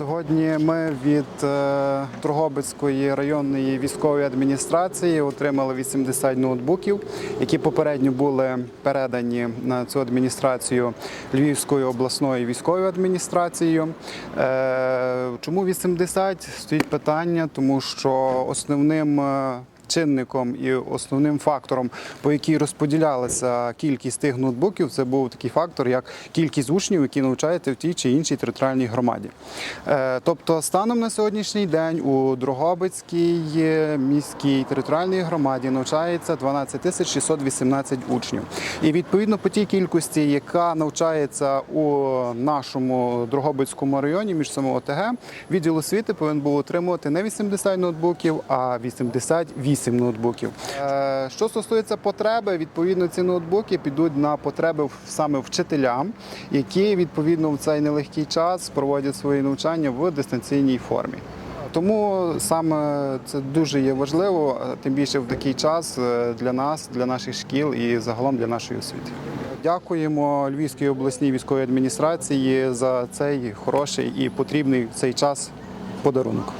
Сьогодні ми від Трогобицької районної військової адміністрації отримали 80 ноутбуків, які попередньо були передані на цю адміністрацію Львівською обласною військовою адміністрацією. Е, Чому 80? Стоїть питання, тому що основним е, чинником і основним фактором, по якій розподілялася кількість тих ноутбуків, це був такий фактор, як кількість учнів, які навчаються в тій чи іншій територіальній громаді. Е, Тобто, станом на сьогоднішній день у Дрогобицькій е, міській територіальній громаді навчається 12 тисяч 618 учнів. І відповідно по тій кількості, яка навчається у нашому Дрогобицькому районі між самого ОТГ, відділ освіти повинен був отримувати не 80 ноутбуків, а 88 ноутбуків. Е, Що стосується потреби, відповідно ці ноутбуки підуть на потреби саме вчителям, які відповідно в цей нелегкий час проводять свої навчання в дистанційній формі. Тому саме це дуже є важливо, е, тим більше в такий час е, для нас, для наших шкіл і загалом для нашої освіти. Дякуємо Львівській обласній військовій адміністрації за цей хороший і потрібний цей час подарунок.